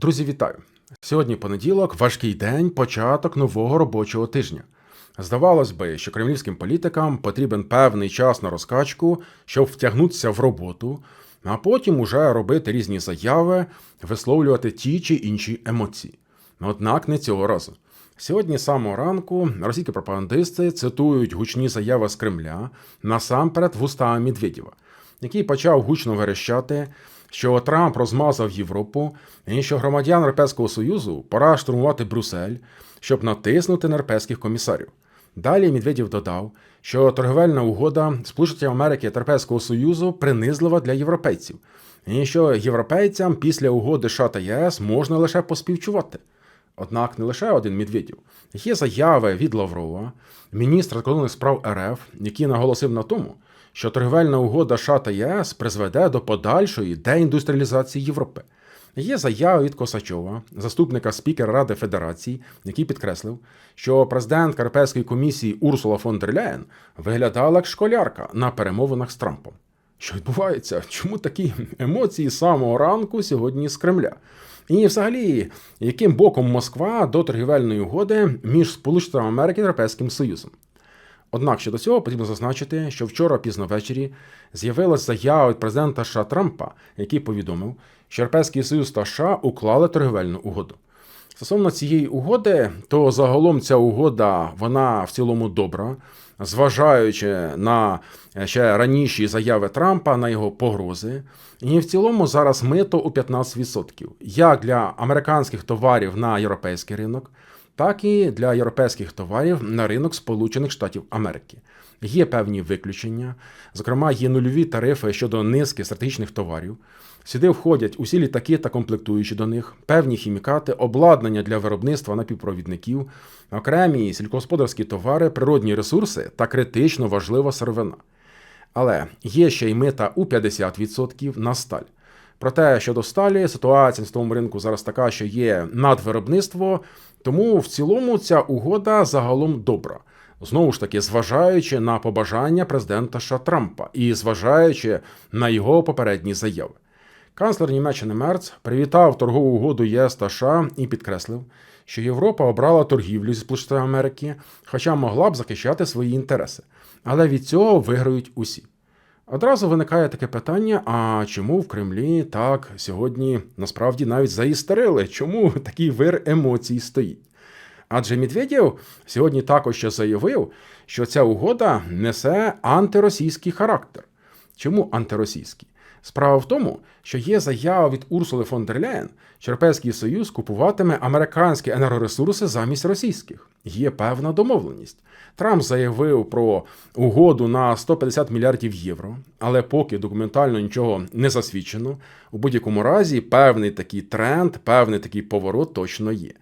Друзі, вітаю! Сьогодні понеділок, важкий день, початок нового робочого тижня. Здавалось би, що кремлівським політикам потрібен певний час на розкачку, щоб втягнутися в роботу, а потім уже робити різні заяви, висловлювати ті чи інші емоції. Однак не цього разу. Сьогодні з самого ранку російські пропагандисти цитують гучні заяви з Кремля насамперед вуста Медведєва, який почав гучно верещати, що Трамп розмазав Європу і що громадян Європейського Союзу пора штурмувати Брюссель, щоб натиснути на європейських комісарів. Далі Медведєв додав, що торговельна угода Сполучених Америки та Європейського Союзу принизлива для європейців, і що європейцям після угоди США та ЄС можна лише поспівчувати. Однак не лише один Медведєв. Є заяви від Лаврова, міністра закордонних справ РФ, який наголосив на тому, що торговельна угода США та ЄС призведе до подальшої деіндустріалізації Європи. Є заява від Косачова, заступника спікера Ради Федерації, який підкреслив, що президент Європейської комісії Урсула фон дер Ляєн виглядала як школярка на перемовинах з Трампом. Що відбувається? Чому такі емоції з самого ранку сьогодні з Кремля? І, взагалі, яким боком Москва до торгівельної угоди між Сполученими Америки та Європейським Союзом? Однак щодо цього потрібно зазначити, що вчора пізно ввечері з'явилася заява від президента США Трампа, який повідомив, що Європейський Союз та США уклали торгівельну угоду. Стосовно цієї угоди, то загалом ця угода вона в цілому добра, зважаючи на ще раніші заяви Трампа на його погрози. І в цілому зараз мито у 15%, як для американських товарів на європейський ринок, так і для європейських товарів на ринок Сполучених Штатів Америки. Є певні виключення, зокрема, є нульові тарифи щодо низки стратегічних товарів. Сюди входять усі літаки та комплектуючі до них, певні хімікати, обладнання для виробництва напівпровідників, окремі сільськогосподарські товари, природні ресурси та критично важлива сировина. Але є ще й мита у 50% на сталь. Проте щодо сталі, ситуація на світовому ринку зараз така, що є надвиробництво, тому в цілому ця угода загалом добра. Знову ж таки, зважаючи на побажання президента США Трампа і зважаючи на його попередні заяви. Канцлер Німеччини Мерц привітав торгову угоду ЄС та США і підкреслив, що Європа обрала торгівлю зі Сполучених Америки, хоча могла б захищати свої інтереси. Але від цього виграють усі. Одразу виникає таке питання: а чому в Кремлі так сьогодні насправді навіть заістерили? Чому такий вир емоцій стоїть? Адже Медведєв сьогодні також ще заявив, що ця угода несе антиросійський характер. Чому антиросійський? Справа в тому, що є заява від Урсули фон дер Ляєн, що Європейський Союз купуватиме американські енергоресурси замість російських. Є певна домовленість. Трамп заявив про угоду на 150 мільярдів євро, але поки документально нічого не засвідчено. У будь-якому разі певний такий тренд, певний такий поворот точно є.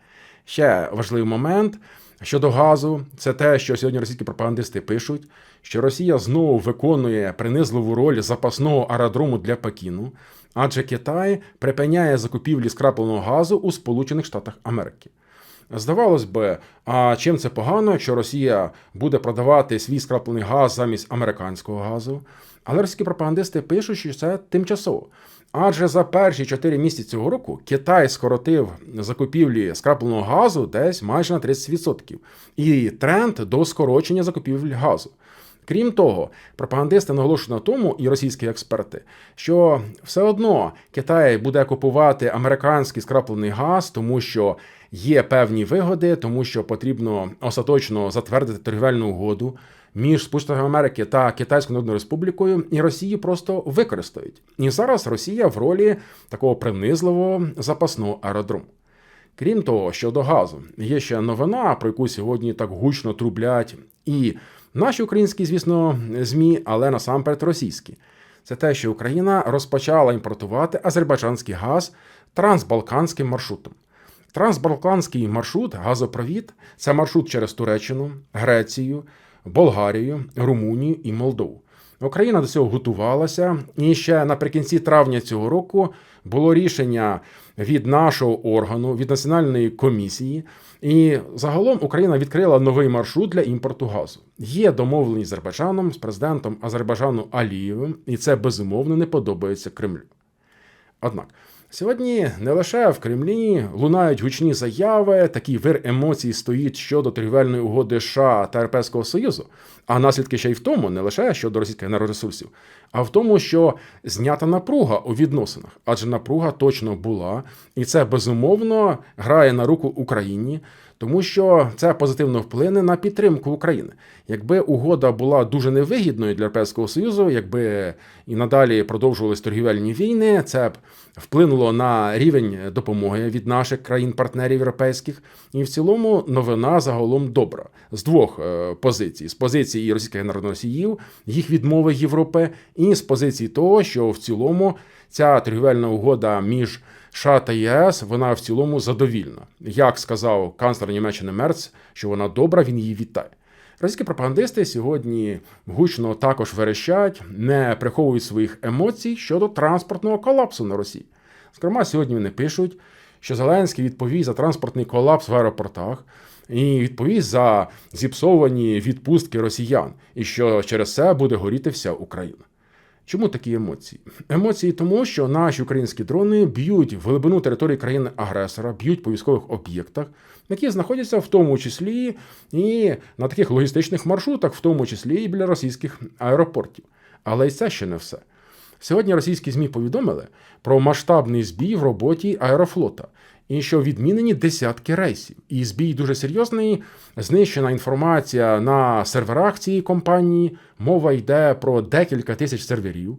Ще важливий момент. Щодо газу, це те, що сьогодні російські пропагандисти пишуть, що Росія знову виконує принизливу роль запасного аеродрому для Пекіну, адже Китай припиняє закупівлі скрапленого газу у Сполучених Штатах Америки. Здавалось би, а чим це погано, якщо Росія буде продавати свій скраплений газ замість американського газу? Але російські пропагандисти пишуть, що це тимчасово. Адже за перші 4 місяці цього року Китай скоротив закупівлі скрапленого газу десь майже на 30%. І тренд до скорочення закупівель газу. Крім того, пропагандисти наголошують на тому, і російські експерти, що все одно Китай буде купувати американський скраплений газ, тому що є певні вигоди, тому що потрібно остаточно затвердити торгівельну угоду між Сполученими Америки та Китайською Народною Республікою, і Росії просто використають. І зараз Росія в ролі такого принизливого запасного аеродрому. Крім того, щодо газу, є ще новина, про яку сьогодні так гучно трублять, і наші українські, звісно, змі, але насамперед російські. Це те, що Україна розпочала імпортувати азербайджанський газ трансбалканським маршрутом. Трансбалканський маршрут, газопровід це маршрут через Туреччину, Грецію, Болгарію, Румунію і Молдову. Україна до цього готувалася, і ще наприкінці травня цього року було рішення від нашого органу, від національної комісії. І загалом Україна відкрила новий маршрут для імпорту газу. Є домовленість з Азербайджаном, з президентом Азербайджану Алієвим, і це безумовно не подобається Кремлю. Однак Сьогодні не лише в Кремлі лунають гучні заяви, такий вир емоцій стоїть щодо торгівельної угоди США та Європейського Союзу, а наслідки ще й в тому, не лише щодо російських енергоресурсів, а в тому, що знята напруга у відносинах, адже напруга точно була, і це безумовно грає на руку Україні. Тому що це позитивно вплине на підтримку України. Якби угода була дуже невигідною для Європейського Союзу, якби і надалі продовжувались торгівельні війни, це б вплинуло на рівень допомоги від наших країн-партнерів європейських. І в цілому новина загалом добра з двох е, позицій: з позиції російських енергоносіїв, їх відмови Європи, і з позиції того, що в цілому ця торгівельна угода між США та ЄС вона в цілому задовільна. Як сказав канцлер Німеччини Мерц, що вона добра, він її вітає. Російські пропагандисти сьогодні гучно також верещать, не приховують своїх емоцій щодо транспортного колапсу на Росії. Зокрема, сьогодні вони пишуть, що Зеленський відповість за транспортний колапс в аеропортах і відповість за зіпсовані відпустки росіян, і що через це буде горіти вся Україна. Чому такі емоції? Емоції тому, що наші українські дрони б'ють в глибину території країни-агресора, б'ють по військових об'єктах, які знаходяться в тому числі і на таких логістичних маршрутах, в тому числі і біля російських аеропортів. Але і це ще не все. Сьогодні російські ЗМІ повідомили про масштабний збій в роботі аерофлота. І що відмінені десятки рейсів. І збій дуже серйозний. Знищена інформація на серверах цієї компанії. Мова йде про декілька тисяч серверів.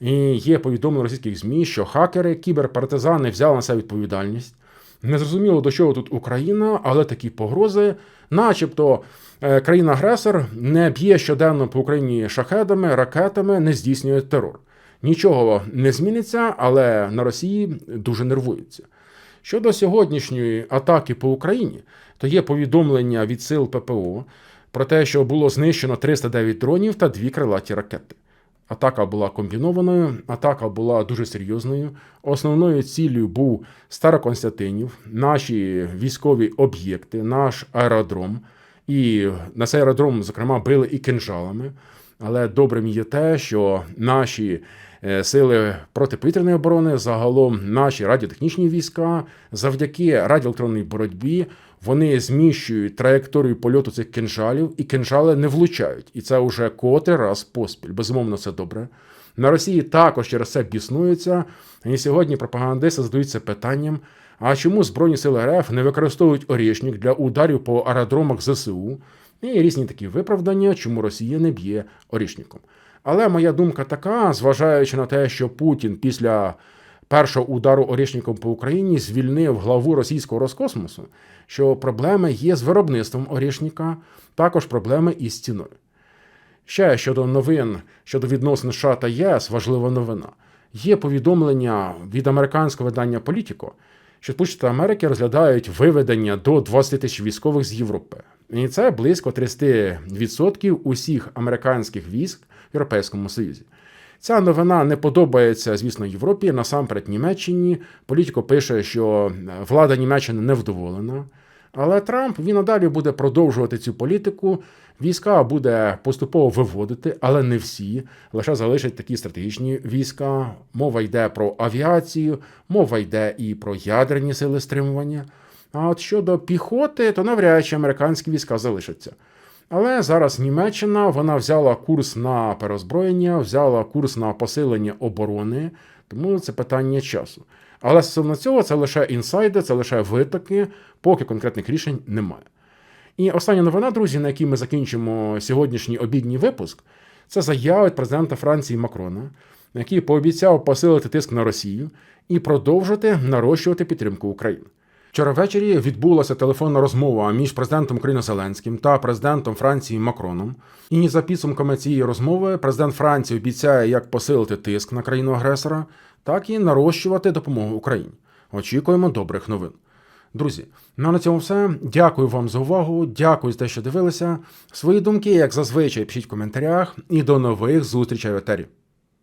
І є повідомлення російських ЗМІ, що хакери, кіберпартизани взяли на себе відповідальність. Незрозуміло, до чого тут Україна, але такі погрози, начебто, е, країна-агресор не б'є щоденно по Україні шахедами, ракетами, не здійснює терор. Нічого не зміниться, але на Росії дуже нервуються. Щодо сьогоднішньої атаки по Україні, то є повідомлення від сил ППО про те, що було знищено 309 дронів та дві крилаті ракети. Атака була комбінованою, атака була дуже серйозною. Основною ціллю був Староконстантинів, наші військові об'єкти, наш аеродром. І на цей аеродром, зокрема, били і кинжалами. Але добрим є те, що наші сили протиповітряної оборони, загалом наші радіотехнічні війська, завдяки радіоелектронній боротьбі, вони зміщують траєкторію польоту цих кинжалів, і кинжали не влучають. І це вже котрий раз поспіль. Безумовно, це добре. На Росії також через це біснуються. І сьогодні пропагандисти задаються питанням: а чому Збройні сили РФ не використовують орішник для ударів по аеродромах ЗСУ? І різні такі виправдання, чому Росія не б'є орішником. Але моя думка така, зважаючи на те, що Путін після першого удару орішником по Україні звільнив главу російського Роскосмосу, що проблеми є з виробництвом орішника, також проблеми із ціною. Ще щодо новин щодо відносин США та ЄС, важлива новина. Є повідомлення від американського видання Політіко, що Сполучені Америки розглядають виведення до 20 тисяч військових з Європи. І це близько 30% усіх американських військ в Європейському Союзі. Ця новина не подобається, звісно, Європі, насамперед Німеччині. Політико пише, що влада Німеччини невдоволена. Але Трамп він надалі буде продовжувати цю політику. Війська буде поступово виводити, але не всі. Лише залишать такі стратегічні війська. Мова йде про авіацію, мова йде і про ядерні сили стримування. А от щодо піхоти, то навряд чи американські війська залишаться. Але зараз Німеччина вона взяла курс на перезброєння, взяла курс на посилення оборони, тому це питання часу. Але стосовно цього це лише інсайди, це лише витоки, поки конкретних рішень немає. І остання новина, друзі, на якій ми закінчимо сьогоднішній обідній випуск, це заява від президента Франції Макрона, який пообіцяв посилити тиск на Росію і продовжити нарощувати підтримку України. Вчора ввечері відбулася телефонна розмова між президентом України Зеленським та президентом Франції Макроном. І за підсумками цієї розмови президент Франції обіцяє як посилити тиск на країну агресора, так і нарощувати допомогу Україні. Очікуємо добрих новин. Друзі, ну а на цьому все. Дякую вам за увагу. Дякую за те, що дивилися. Свої думки, як зазвичай, пишіть в коментарях, і до нових зустрічей в етері.